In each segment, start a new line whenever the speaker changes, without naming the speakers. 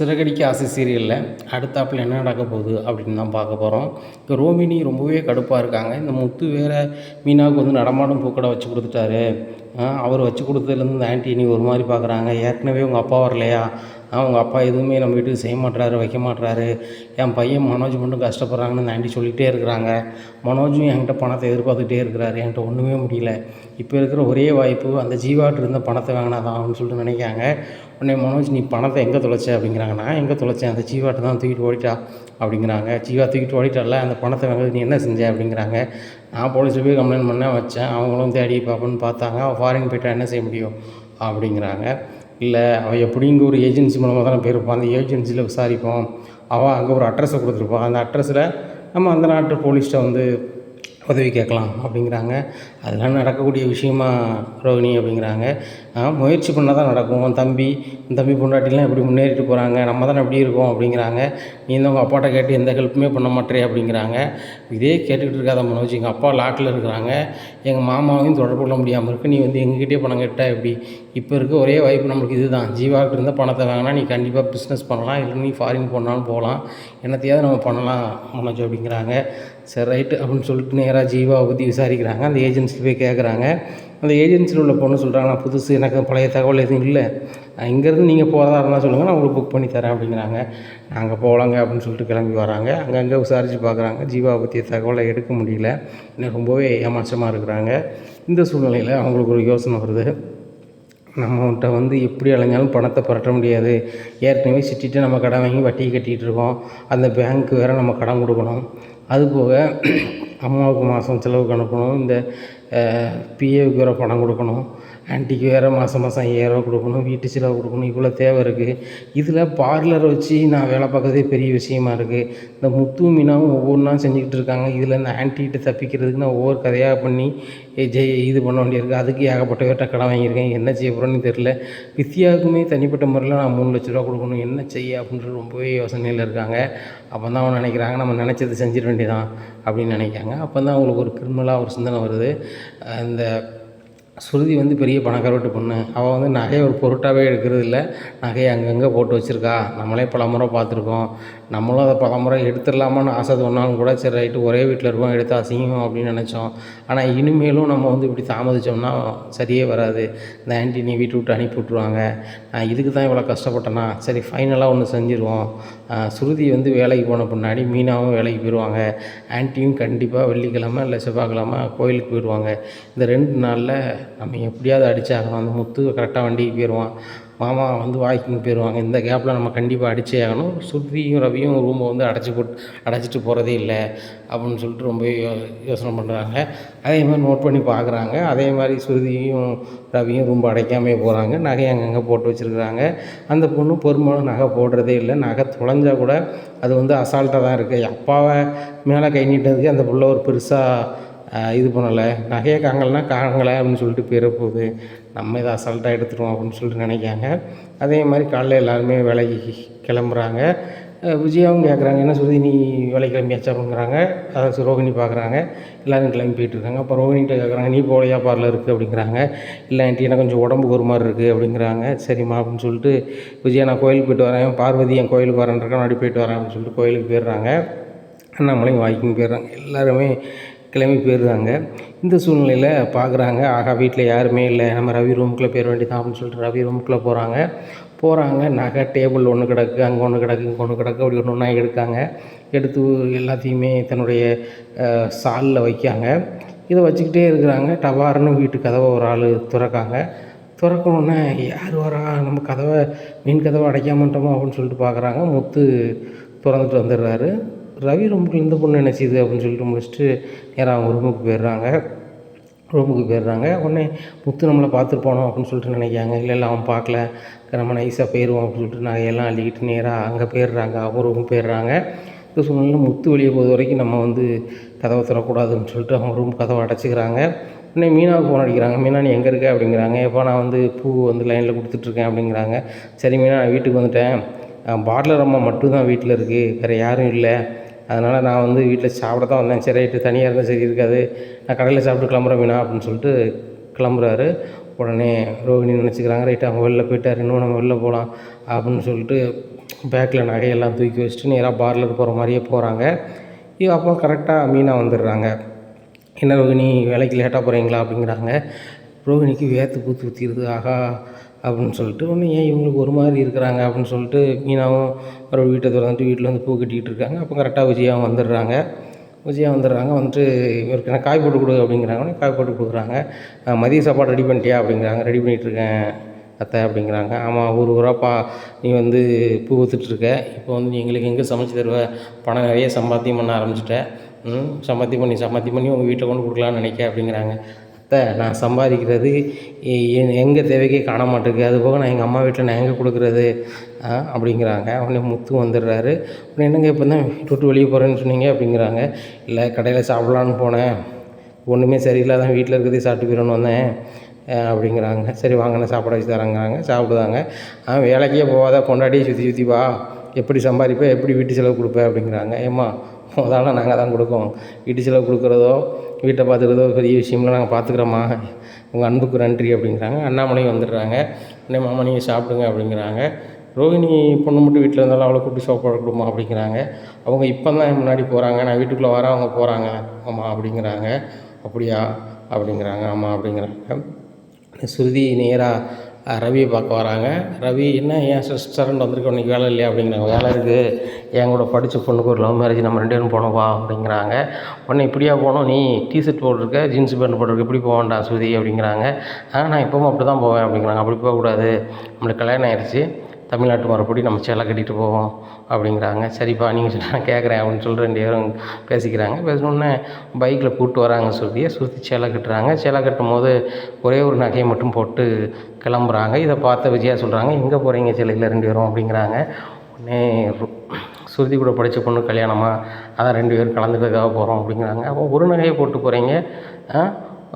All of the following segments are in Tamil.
சிறகடிக்க ஆசை சீரியலில் அடுத்தாப்புல என்ன நடக்க போகுது அப்படின்னு தான் பார்க்க போகிறோம் இப்போ ரோமினி ரொம்பவே கடுப்பாக இருக்காங்க. இந்த முத்து வேற மீனாவுக்கு வந்து நடமாடும் பூக்கடை வச்சு கொடுத்துட்டாரு. அவர் வச்சு கொடுத்ததுலேருந்து இந்த ஆன்ட்டி நீ ஒரு மாதிரி பார்க்குறாங்க. ஏற்கனவே உங்கள் அப்பா வரலையா? அவங்க அப்பா எதுவுமே நம்ம வீட்டுக்கு செய்ய மாட்டுறாரு வைக்க மாட்டுறாரு என் பையன் மனோஜ் மட்டும் கஷ்டப்படுறாங்கன்னு இந்த ஆண்டி சொல்லிகிட்டே இருக்கிறாங்க. மனோஜும் என்கிட்ட பணத்தை எதிர்பார்த்துட்டே இருக்கிறாரு. என்கிட்ட ஒன்றுமே முடியல. இப்போ இருக்கிற ஒரே வாய்ப்பு அந்த ஜீவாட்டு இருந்த பணத்தை வாங்கினாதான் அப்படின்னு சொல்லிட்டு நினைக்காங்க உடனே மனோஜ் நீ பணத்தை எங்கே தொலைச்ச? அப்படிங்கிறாங்க. நான் எங்கே தொலைச்சேன்? அந்த ஜீவாட்டை தான் தூக்கிட்டு ஓடிட்டா? அப்படிங்கிறாங்க. ஜீவா தூக்கிட்டு ஓடிட்டால அந்த பணத்தை வாங்குறது நீ என்ன செஞ்ச? அப்படிங்கிறாங்க. நான் போலீஸில் போய் கம்ப்ளைண்ட் பண்ண வச்சேன். அவங்களும் தேடி பார்ப்போன்னு பார்த்தாங்க. ஃபாரின் போயிட்டா என்ன செய்ய முடியும்? அப்படிங்கிறாங்க. இல்லை அவள் எப்படிங்க ஒரு ஏஜென்சி மூலமாக தானே போயிருப்பான். அந்த ஏஜென்சியில் விசாரிப்போம். அவள் அங்கே ஒரு அட்ரஸை கொடுத்துருப்பான். அந்த அட்ரஸில் நம்ம அந்த நாட்டு போலீஸ்கிட்ட வந்து உதவி கேட்கலாம் அப்படிங்கிறாங்க. அதெல்லாம் நடக்கக்கூடிய விஷயமா ரோகிணி அப்படிங்கிறாங்க. முயற்சி பண்ணால் தான் நடக்கும். உன் தம்பி உன் தம்பி பொண்டாட்டிலாம் எப்படி முன்னேறிட்டு போகிறாங்க நம்ம தானே எப்படி இருக்கோம் அப்படிங்கிறாங்க. நீ தான் உங்கள் அப்பாட்ட கேட்டு எந்த ஹெல்ப்புமே பண்ண மாட்டே அப்படிங்கிறாங்க. இதே கேட்டுக்கிட்டு இருக்காத மனோஜ். எங்கள் அப்பா லாக்கில் இருக்கிறாங்க. எங்கள் மாமாவையும் தொடர்பு கொள்ள முடியாமல் இருக்கு. நீ வந்து எங்ககிட்டயே பணம் கேட்டா எப்படி? இப்போ இருக்க ஒரே வாய்ப்பு நம்மளுக்கு இதுதான். ஜீவாக்கிட்ட இருந்தால் பணத்தை வாங்கினா நீ கண்டிப்பாக பிஸ்னஸ் பண்ணலாம். இல்லை நீ ஃபாரின் போனாலும் போகலாம். என்னத்தையாவது நம்ம பண்ணலாம் மனோஜ் அப்படிங்கிறாங்க. சரி ரைட்டு அப்படின்னு சொல்லிட்டு நேராக ஜீவாவை பற்றி விசாரிக்கிறாங்க. அந்த ஏஜென்சி போய் கேட்குறாங்க அந்த ஏஜென்சியில் உள்ள பொண்ணு சொல்கிறாங்க நான் புதுசு எனக்கு பழைய தகவல் எதுவும் இல்லை. இங்கேருந்து நீங்கள் போகிறதா இருந்தால் சொல்லுங்கள் நான் உங்களுக்கு புக் பண்ணி தரேன் அப்படிங்கிறாங்க. நாங்கள் போகலாங்க அப்படின்னு சொல்லிட்டு கிளம்பி வராங்க. அங்கங்கே விசாரித்து பார்க்குறாங்க. ஜீவா பற்றிய தகவலை எடுக்க முடியல. இன்னும் ரொம்பவே ஏமாற்றமாக இருக்கிறாங்க. இந்த சூழ்நிலையில் அவங்களுக்கு ஒரு யோசனை வருது. நம்மகிட்ட வந்து எப்படி அலைஞ்சாலும் பணத்தை புரட்ட முடியாது. ஏற்கனவே சிட்டிட்டு நம்ம கடன் வாங்கி வட்டி கட்டிகிட்டு இருக்கோம். அந்த பேங்க்கு வேறு நம்ம கடன் கொடுக்கணும். அது போக அம்மாவுக்கு மாதம் செலவுக்கு அனுப்பணும். இந்த பிஏவுக்கு வேறு பணம் கொடுக்கணும். ஆன்ட்டிக்கு வேறு மாதம் மாதம் ஐயாயிரரூவா கொடுக்கணும் வீட்டு செலவு கொடுக்கணும் இவ்வளோ தேவை இருக்குது இதில் பார்லர் வச்சு நான் வேலை பார்க்குறதே பெரிய விஷயமா இருக்குது இந்த முத்து மீனாவும் ஒவ்வொன்றா செஞ்சுக்கிட்டு இருக்காங்க. இதில் இந்த ஆன்ட்டிகிட்ட தப்பிக்கிறதுக்கு நான் ஒவ்வொரு கதையாக பண்ணி ஜெய் இது பண்ண வேண்டியிருக்கு. அதுக்கு ஏகப்பட்ட பேர்ட்ட கடன் வாங்கியிருக்கேன். என்ன செய்ய போகிறோன்னு தெரில வித்யாவுக்குமே தனிப்பட்ட முறையில் நான் மூணு லட்ச ரூபா கொடுக்கணும். என்ன செய்ய அப்படின்ற ரொம்பவே யோசனையில் இருக்காங்க. அப்போ தான் அவங்க நினைக்கிறாங்க நம்ம நினச்சது செஞ்சிட வேண்டியதான் அப்படின்னு நினைக்காங்க அப்போ தான் அவங்களுக்கு ஒரு கிரிமினலாக ஒரு சிந்தனை வருது. இந்த ஸ்ருதி வந்து பெரிய பணக்காரட்டு பொண்ணு. அவள் வந்து நகையை ஒரு பொருட்டாகவே எடுக்கிறது இல்லை நகையை அங்கங்கே போட்டு வச்சுருக்கா. நம்மளே பல முறை பார்த்துருக்கோம். நம்மளும் அதை பல முறை எடுத்துடலாமான்னு ஆசை தோணாலும் கூட சரி ரைட்டு ஒரே வீட்டில் இருக்கோம் எடுத்து அசிங்கம் அப்படின்னு நினச்சோம். ஆனால் இனிமேலும் நம்ம வந்து இப்படி தாமதிச்சோம்னா சரியே வராது. இந்த ஆன்ட்டி நீ வீட்டு விட்டு அனுப்பி விட்ருவாங்க நான் இதுக்கு தான் இவ்வளோ கஷ்டப்பட்டேனா? சரி ஃபைனலாக ஒன்று செஞ்சுருவோம். ஸ்ருதி வந்து வேலைக்கு போன பின்னாடி மீனாவும் வேலைக்கு போயிடுவாங்க ஆன்ட்டியும் கண்டிப்பாக வெள்ளிக்கிழமை இல்லை செவ்வாய்க்கிழமை கோயிலுக்கு போயிடுவாங்க இந்த ரெண்டு நாளில் நம்ம எப்படியாவது அடிச்சாகணும். அந்த முத்து கரெக்டாக வண்டிக்கு போயிடுவான். மாமா வந்து வாக்கிங் போயிடுவாங்க. இந்த கேப்பில் நம்ம கண்டிப்பாக அடிச்சே ஆகணும். ஸ்ருதியும் ரவியும் ரூமை வந்து அடைச்சி போட்டு அடைச்சிட்டு போகிறதே இல்லை. அப்படின்னு சொல்லிட்டு ரொம்ப யோ யோசனை பண்ணுறாங்க அதே மாதிரி நோட் பண்ணி பார்க்குறாங்க அதே மாதிரி ஸ்ருதியும் ரவியும் ரொம்ப அடைக்காமே போகிறாங்க நகையை அங்கங்கே போட்டு வச்சுருக்குறாங்க. அந்த பொண்ணு பெரும்பாலும் நகை போடுறதே இல்லை. நகை தொலைஞ்சா கூட அது வந்து அசால்ட்டாக தான் இருக்குது அப்பாவை மேலே கை நீட்டதுக்கு அந்த பிள்ளை ஒரு பெருசாக இது பண்ணலை. நகையை காங்கலைன்னா காங்கலை அப்படின்னு சொல்லிட்டு பேர போகுது நம்ம இதை அசால்ட்டாக எடுத்துருவோம் அப்படின்னு சொல்லிட்டு நினைக்காங்க. அதே மாதிரி காலைல எல்லாருமே வேலைக்கு கிளம்புறாங்க. விஜயாவும் கேட்குறாங்க என்ன சொல்லி நீ வேலைக்கு கிளம்பியாச்சா? அப்படிங்கிறாங்க. அதை ரோகிணி பார்க்குறாங்க எல்லோரும் கிளம்பி போயிட்டு இருக்காங்க. அப்போ ரோகிணிகிட்ட கேட்குறாங்க நீ போலையா? பார்லர் இருக்குது அப்படிங்கிறாங்க. இல்லை ஆண்டி எனக்கு கொஞ்சம் உடம்புக்கு ஒரு மாதிரி இருக்குது அப்படிங்கிறாங்க. சரிம்மா அப்படின்னு சொல்லிட்டு விஜயா நான் கோயிலுக்கு போயிட்டு வரேன். பார்வதி என் கோயிலுக்கு வரேன்ருக்கேன் அப்படி போயிட்டு வரேன். அப்படின்னு சொல்லிட்டு கோயிலுக்கு போயிடுறாங்க. அண்ணாமலையும் வாக்கிங் போயிடுறாங்க. எல்லாருமே கிளம்பி போயிடுறாங்க. இந்த சூழ்நிலையில் பார்க்குறாங்க ஆகா வீட்டில் யாருமே இல்லை. நம்ம ரவி ரூமுக்குள்ளே போயிட வேண்டியதான் அப்படின்னு சொல்லிட்டு ரவி ரூமுக்குள்ளே போகிறாங்க போகிறாங்க நகை டேபிள் ஒன்று கிடக்கு அங்கே ஒன்று கிடக்கு இங்கே ஒன்று கிடக்கு அப்படி ஒன்று ஒன்றா எடுக்காங்க. எடுத்து எல்லாத்தையுமே தன்னுடைய சாலில் வைக்காங்க. இதை வச்சுக்கிட்டே இருக்கிறாங்க. டபார்னு வீட்டு கதவை ஒரு ஆள் திறக்காங்க. திறக்கணுன்னே யார் வரா? நம்ம கதவை மீன் கதவை அடைக்காமட்டோமோ அப்படின்னு சொல்லிட்டு பார்க்குறாங்க முத்து திறந்துட்டு வந்துடுறாரு. ரவி ரூமுக்குள்ள இந்த பொண்ணு என்ன செய்யுது அப்படின்னு சொல்லிட்டு முடிச்சுட்டு நேராக அவங்க ரூமுக்கு போயிடுறாங்க. ரூமுக்கு போயிடுறாங்க. உடனே முத்து நம்மளை பார்த்துட்டு போனோம் அப்படின்னு சொல்லிட்டு நினைக்காங்க இல்லை இல்லை அவன் பார்க்கல. நம்ம நைஸாக போயிடுவோம் அப்படின்னு சொல்லிட்டு நகையெல்லாம் அள்ளிக்கிட்டு நேராக அங்கே போயிடுறாங்க. அவங்க ரூமுக்கு போயிடுறாங்க. இந்த சூழ்நிலை முத்து வெளியே போகிற வரைக்கும் நம்ம வந்து கதவை தரக்கூடாதுன்னு சொல்லிட்டு அவங்க ரூம் கதவை அடைச்சிக்கிறாங்க. உடனே மீனாவுக்கு ஃபோன் அடிக்கிறாங்க. மீனா நீ எங்கே இருக்க? அப்படிங்கிறாங்க. எப்போ நான் வந்து பூ வந்து லைனில் கொடுத்துட்ருக்கேன் அப்படிங்கிறாங்க. சரி மீனா நான் வீட்டுக்கு வந்துட்டேன். பாட்லர் அம்மா மட்டும்தான் வீட்டில் இருக்குது வேறு யாரும் இல்லை. அதனால் நான் வந்து வீட்டில் சாப்பிட தான் வந்தேன். சரி ரைட்டு தனியாக இருந்தால் சரி இருக்காது. நான் கடையில் சாப்பிட்டு கிளம்புறேன் மீனா அப்படின்னு சொல்லிட்டு கிளம்புறாரு. உடனே ரோகிணி நினச்சிக்கிறாங்க ரைட்டாக அவங்க வெளில போயிட்டார். இன்னும் நம்ம வெளில போகலாம் அப்படின்னு சொல்லிட்டு பேக்கில் நகையெல்லாம் தூக்கி வச்சுட்டு நேராக பார்லர் போகிற மாதிரியே போகிறாங்க இவ அப்போ கரெக்டாக மீனா வந்துடுறாங்க. என்ன ரோகிணி வேலைக்கு லேட்டாக போகிறீங்களா அப்படிங்கிறாங்க. ரோகிணிக்கு வேர்த்து பூத்து ஊற்றிடுது ஆகா அப்படின்னு சொல்லிட்டு ஒன்று ஏன் இவங்களுக்கு ஒரு மாதிரி இருக்கிறாங்க? அப்படின்னு சொல்லிட்டு மீனாவும் ஒரு வீட்டை திறந்துட்டு வீட்டில் வந்து பூ கட்டிக்கிட்டு இருக்காங்க. அப்போ கரெக்டாக விஜயாவும் வந்துடுறாங்க. விஜயா வந்துடுறாங்க. வந்துட்டு இவருக்கு காய் போட்டு கொடு அப்படிங்கிறாங்க. உடனே காய் போட்டு கொடுக்குறாங்க. மதிய சாப்பாடு ரெடி பண்ணிட்டியா? அப்படிங்கிறாங்க. ரெடி பண்ணிகிட்ருக்கேன் அத்தை அப்படிங்கிறாங்க. ஆமாம் ஒரு ஊராப்பா நீ வந்து பூ விற்றுட்ருக்க இப்போ வந்து எங்களுக்கு எங்கே சமைச்சு தருவ? பணம் நிறைய சம்பாத்தியம் பண்ண ஆரம்பிச்சிட்ட. ம் சம்பாத்தியம் பண்ணி சம்பாத்தியம் பண்ணி உங்கள் வீட்டில் கொண்டு கொடுக்கலான்னு நினைக்க அப்படிங்கிறாங்க. நான் சம்பாதிக்கிறது எங்கள் தேவைக்கே காண மாட்டேங்குது. அது போக நான் எங்கள் அம்மா வீட்டில் நான் எங்கே கொடுக்குறது? அப்படிங்கிறாங்க. உடனே முத்து வந்துடுறாரு. உடனே என்னங்க இப்போ தான் வீட்டு விட்டு வெளியே போகிறேன்னு சொன்னீங்க? அப்படிங்கிறாங்க. இல்லை கடையில் சாப்பிட்லான்னு போனேன். ஒன்றுமே சரியில்லை தான் வீட்டில் இருக்கிறதே சாப்பிட்டு போயிடணும் வந்தேன். அப்படிங்கிறாங்க. சரி வாங்கண்ணே சாப்பாடு வச்சு தரேங்கிறாங்க. சாப்பிடுதாங்க. ஆ வேலைக்கே போகாத கொண்டாடியே சுற்றி சுற்றி வா. எப்படி சம்பாதிப்பேன் எப்படி வீட்டு செலவு கொடுப்பேன் அப்படிங்கிறாங்க. ஏம்மா முதல்ல நாங்கள் தான் கொடுக்கோம். வீட்டு செலவு கொடுக்குறதோ வீட்டை பார்த்துக்கிறதோ பெரிய விஷயம்லாம் நாங்கள் பார்த்துக்குறோம்மா உங்கள் அன்புக்கு நன்றி அப்படிங்கிறாங்க. அண்ணாமலை வந்துடுறாங்க. உடனே மாமா நீங்கள் சாப்பிடுங்க அப்படிங்கிறாங்க. ரோஹிணி பொண்ணு மட்டும் வீட்டில் இருந்தாலும் அவளை கூப்பிட்டு சாப்பாடு கொடுமா அப்படிங்கிறாங்க. அவங்க இப்போ தான் முன்னாடி போகிறாங்க நான் வீட்டுக்குள்ளே வரேன் அவங்க போகிறாங்க ஆமாம் அப்படிங்கிறாங்க. அப்படியா? அப்படிங்கிறாங்க. ஆமாம் அப்படிங்கிறாங்க. ஸ்ருதி நேராக ரவியை பார்க்க வராங்க. ரவி என்ன ஏன் ரெஸ்டாரண்ட் வந்திருக்க? இன்றைக்கி வேலை இல்லையா? அப்படிங்கிறாங்க. வேலை இருக்குது என் கூட படித்த பொண்ணுக்கு ஒரு லவ் மேரேஜ் நம்ம ரெண்டு பேரும் போனோம் அப்படிங்கிறாங்க. உடனே இப்படியா போனோம்? நீ டிஷர்ட் போட்டிருக்க ஜீன்ஸ் பேண்ட் போட்டிருக்க இப்படி போக வேண்டாம் ஸ்ருதி அப்படிங்கிறாங்க. ஆனால் நான் இப்போவும் அப்படி தான் போவேன் அப்படிங்கிறாங்க. அப்படி போகக்கூடாது. நம்மளுக்கு கல்யாணம் ஆயிடுச்சு தமிழ்நாட்டு மறுபடி நம்ம சேலை கட்டிட்டு போவோம் அப்படிங்கிறாங்க. சரிப்பா நீங்கள் சொல்லி நான் கேட்குறேன் அப்படின்னு சொல்லிட்டு ரெண்டு பேரும் பேசிக்கிறாங்க. பேசணுன்னே பைக்கில் கூப்பிட்டு வராங்க சுருதியை சுருதி சேலை கட்டுறாங்க. சேலை கட்டும் போது ஒரே ஒரு நகையை மட்டும் போட்டு கிளம்புறாங்க. இதை பார்த்த விஜயா சொல்கிறாங்க எங்கே போகிறீங்க சிலையில் ரெண்டு பேரும்? அப்படிங்கிறாங்க. உடனே சுருதி கூட படித்த பொண்ணு கல்யாணமாக அதான் ரெண்டு பேரும் கலந்துக்கிறதுக்காக போகிறோம் அப்படிங்கிறாங்க. அப்போ ஒரு நகையை போட்டு போகிறீங்க ஆ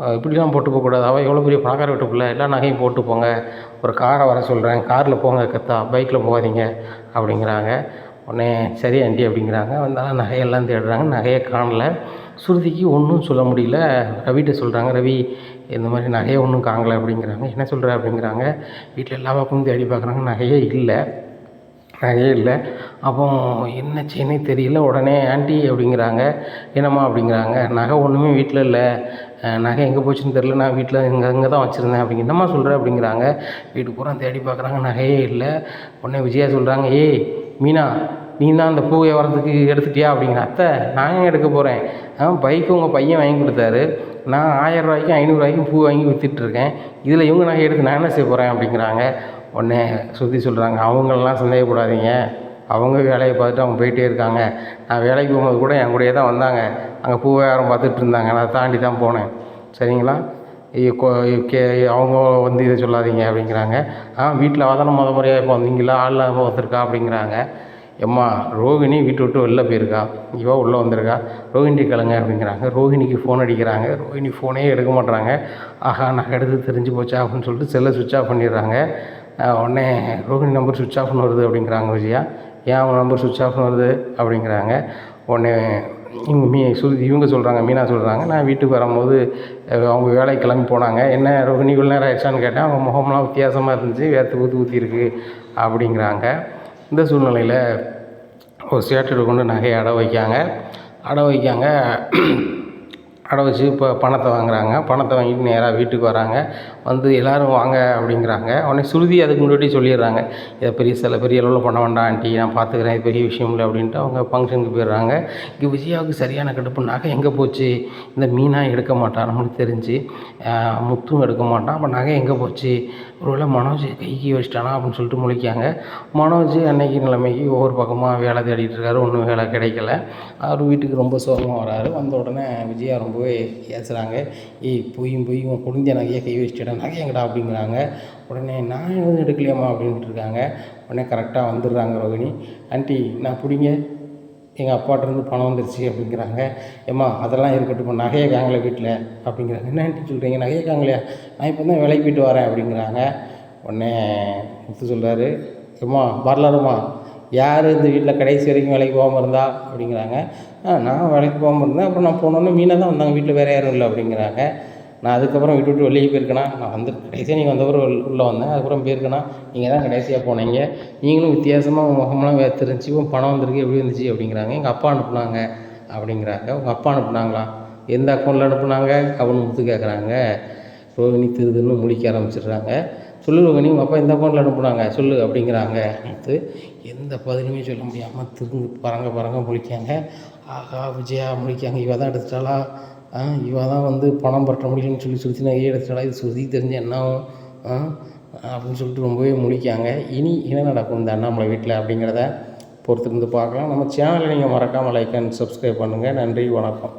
இப்படிலாம் போட்டு போகக்கூடாது அவள் எவ்வளோ பெரிய பணக்கார வீட்டு பிள்ளை. எல்லா நகையும் போட்டு போங்க. ஒரு காரை வர சொல்கிறேன் காரில் போங்க கத்தா. பைக்கில் போகாதீங்க அப்படிங்கிறாங்க. உடனே சரி ஆண்டி அப்படிங்கிறாங்க. வந்தாலும் நகையெல்லாம் தேடுறாங்க. நகையை காணல. சுருதிக்கு ஒன்றும் சொல்ல முடியல. ரவிகிட்ட சொல்கிறாங்க ரவி இந்த மாதிரி நகையை ஒன்றும் காணலை அப்படிங்கிறாங்க. என்ன சொல்கிற அப்படிங்கிறாங்க. வீட்டில் எல்லா பக்கமும் தேடி பார்க்குறாங்க நகையே இல்லை. நகையே இல்லை. அப்போ என்ன செய்யனே தெரியல. உடனே ஆண்டி அப்படிங்கிறாங்க. என்னம்மா? அப்படிங்கிறாங்க. நகை ஒன்றுமே வீட்டில் இல்லை. நகை எங்கே போச்சுன்னு தெரில நான் வீட்டில் இங்கே இங்கே தான் வச்சுருந்தேன் அப்படிங்க என்னம்மா சொல்கிற அப்படிங்கிறாங்க. வீட்டுக்கு பூரா தேடி பார்க்குறாங்க நகையே இல்லை. உடனே விஜயா சொல்கிறாங்க ஏய் மீனா நீ தான் அந்த பூ வியாபாரத்துக்கு எடுத்துட்டியா? அப்படிங்கிற அத்தை நான் ஏன் எடுக்க போகிறேன் ஆ பைக்கு உங்கள் பையன் வாங்கி கொடுத்தாரு. நான் ஆயிரம் ரூபாய்க்கும் ஐநூறுரூவாய்க்கும் பூ வாங்கி விற்றுட்ருக்கேன் இதில் இவங்க நகை எடுத்து நான் என்ன செய்ய போகிறேன் அப்படிங்கிறாங்க. உடனே சுற்றி சொல்கிறாங்க அவங்களெலாம் சந்தேகப்படாதீங்க. அவங்க வேலையை பார்த்துட்டு அவங்க போயிட்டே இருக்காங்க. நான் வேலைக்கு போகும்போது கூட என் கூடயே தான் வந்தாங்க. அங்கே பூ வியாபாரம் பார்த்துட்டு இருந்தாங்க. நான் தாண்டி தான் போனேன். சரிங்களா? ஐயோ, கே அவங்க வந்து இதை சொல்லாதீங்க அப்படிங்கிறாங்க. ஆ வீட்டில் அவதான முத முறையாக இப்போ வந்தீங்களா? ஆள் இல்லாமல் வந்திருக்கா அப்படிங்கிறாங்க. எம்மா ரோகிணி வீட்டை விட்டு வெளில போயிருக்கா? இவா உள்ளே வந்திருக்கா? ரோஹிணி கிளங்க அப்படிங்கிறாங்க. ரோஹிணிக்கு ஃபோன் அடிக்கிறாங்க. ரோஹிணி ஃபோனே எடுக்க மாட்றாங்க. ஆஹா நான் எடுத்து தெரிஞ்சு போச்சா? அப்படின்னு சொல்லிட்டு செல்லை சுவிட்ச் ஆஃப் பண்ணிடுறாங்க. உடனே ரோஹிணி நம்பர் சுவிட்ச் ஆஃப்னு வருது அப்படிங்கிறாங்க விஜயா. ஏன் அவன் நம்பர் சுவிட்ச் ஆஃப்னு வருது? அப்படிங்கிறாங்க. உடனே இவங்க மீ சுருதி இவங்க சொல்கிறாங்க மீனா சொல்கிறாங்க நான் வீட்டுக்கு வரும்போது அவங்க வேலைக்கு கிளம்பி போனாங்க. என்ன ரோஹிணி இவ்வளோ நேரம் ஆயிடுச்சான்னு கேட்டேன். அவங்க முகம்லாம் வித்தியாசமாக இருந்துச்சு. வேர்த்து ஊற்றி ஊற்றிருக்கு அப்படிங்கிறாங்க. இந்த சூழ்நிலையில் ஒரு சேட்டரை கொண்டு நகையை அடை வைக்காங்க அடை வைக்காங்க அடை வச்சு இப்போ பணத்தை வாங்குறாங்க. பணத்தை வாங்கிட்டு நேராக வீட்டுக்கு வராங்க. வந்து எல்லோரும் வாங்க அப்படிங்கிறாங்க. உடனே சுருதி அதுக்கு முன்னாடி சொல்லிடுறாங்க. இதை பெரிய சில பெரிய அளவில் பண்ண வேண்டாம் ஆண்டி நான் பார்த்துக்கிறேன் இது பெரிய விஷயம் இல்லை அப்படின்ட்டு அவங்க ஃபங்க்ஷனுக்கு போயிடுறாங்க. இங்கே விஜயாவுக்கு சரியான கடுப்பு. நகை எங்கே போச்சு? இந்த மீனாக எடுக்க மாட்டான் நம்மளுக்கு தெரிஞ்சு. முத்தும் எடுக்க மாட்டான். அப்போ நகை எங்கே போச்சு? ஒருவேளை மனோஜ் கைக்கு வச்சிட்டானா அப்படின்னு சொல்லிட்டு முழிக்காங்க மனோஜ் அன்னைக்கு நிலைமைக்கு ஒவ்வொரு பக்கமாக வேலை தேடிட்டு இருக்காரு. ஒன்றும் வேலை கிடைக்கல. அவர் வீட்டுக்கு ரொம்ப சோகமாக வராரு. வந்த உடனே விஜயா ரொம்பவே ஏசுகிறாங்க ஏய் பொய்யும் பொய் உன் குழந்தைய நகையை கை நகை எங்கடா அப்படிங்கிறாங்க. உடனே நான் எதுவும் எடுக்கலையாம்மா அப்படின்ட்டு இருக்காங்க உடனே கரெக்டாக வந்துடுறாங்க ரோகிணி ஆண்டி நான் பிடிங்க. எங்கள் அப்பாட்டிருந்து பணம் வந்துருச்சு அப்படிங்கிறாங்க. ஏம்மா அதெல்லாம் இருக்கட்டும். இப்போ நகையை காங்களே வீட்டில் அப்படிங்கிறாங்க. என்ன ஆண்டி சொல்கிறீங்க நகையை காங்கலையா நான் இப்போ தான் வேலைக்கு போயிட்டு வரேன் அப்படிங்கிறாங்க. உடனே முத்து சொல்கிறாரு ஏம்மா வரலாறுமா? யார் இந்த வீட்டில் கடைசி வரைக்கும் வேலைக்கு போகாமல் இருந்தா? அப்படிங்கிறாங்க. நான் வேலைக்கு போகாமல் இருந்தேன். அப்புறம் நான் போனோன்னே மீனாக தான் வந்தாங்க. வீட்டில் வேறு யாரும் இல்லை அப்படிங்கிறாங்க. நான் அதுக்கப்புறம் விட்டு விட்டு வெளியே போயிருக்கேனா? நான் வந்து கடைசியாக நீங்கள் வந்தப்பறம் உள்ளே வந்தேன். அதுக்கப்புறம் போயிருக்கேனா? நீங்கள் தான் கடைசியாக போனீங்க. நீங்களும் வித்தியாசமாக உங்கள் முகம்லாம் வே தெரிஞ்சு உன் பணம் வந்திருக்கு எப்படி இருந்துச்சு? அப்படிங்கிறாங்க. எங்கள் அப்பா அனுப்புனாங்க. அப்படிங்கிறாங்க. உங்கள் அப்பா அனுப்புனாங்களா? எந்த அக்கௌண்ட்டில் அனுப்புனாங்க? அப்படின்னு முத்து கேட்குறாங்க ரோகிணி திருதுன்னு முழிக்க ஆரம்பிச்சிடுறாங்க. சொல்லு ரோகிணி உங்கள் அப்பா எந்த அக்கௌண்ட்டில் அனுப்புனாங்க? சொல்லு அப்படிங்கிறாங்க. முத்து எந்த பதிலுமே சொல்ல முடியாமல் திருந்து பறங்க பறங்க முழிக்காங்க. ஆகா விஜயா முழிக்காங்க. இவ தான் எடுத்துட்டாளா? இவள் தான் வந்து பணம் பற்ற முடியலன்னு சொல்லி சுற்றி ஏ எடுத்துட்டாளா இது சுருதி தெரிஞ்சு என்ன ஆகும்? அப்படின்னு சொல்லிட்டு ரொம்பவே முழிக்காங்க இனி என்ன நடக்கும் இந்த அண்ணாமலை வீட்டில் அப்படிங்கிறத பொறுத்திருந்து பார்க்கலாம். நம்ம சேனலை நீங்கள் மறக்காமல் லைக் அண்ட் சப்ஸ்கிரைப் பண்ணுங்கள் நன்றி வணக்கம்.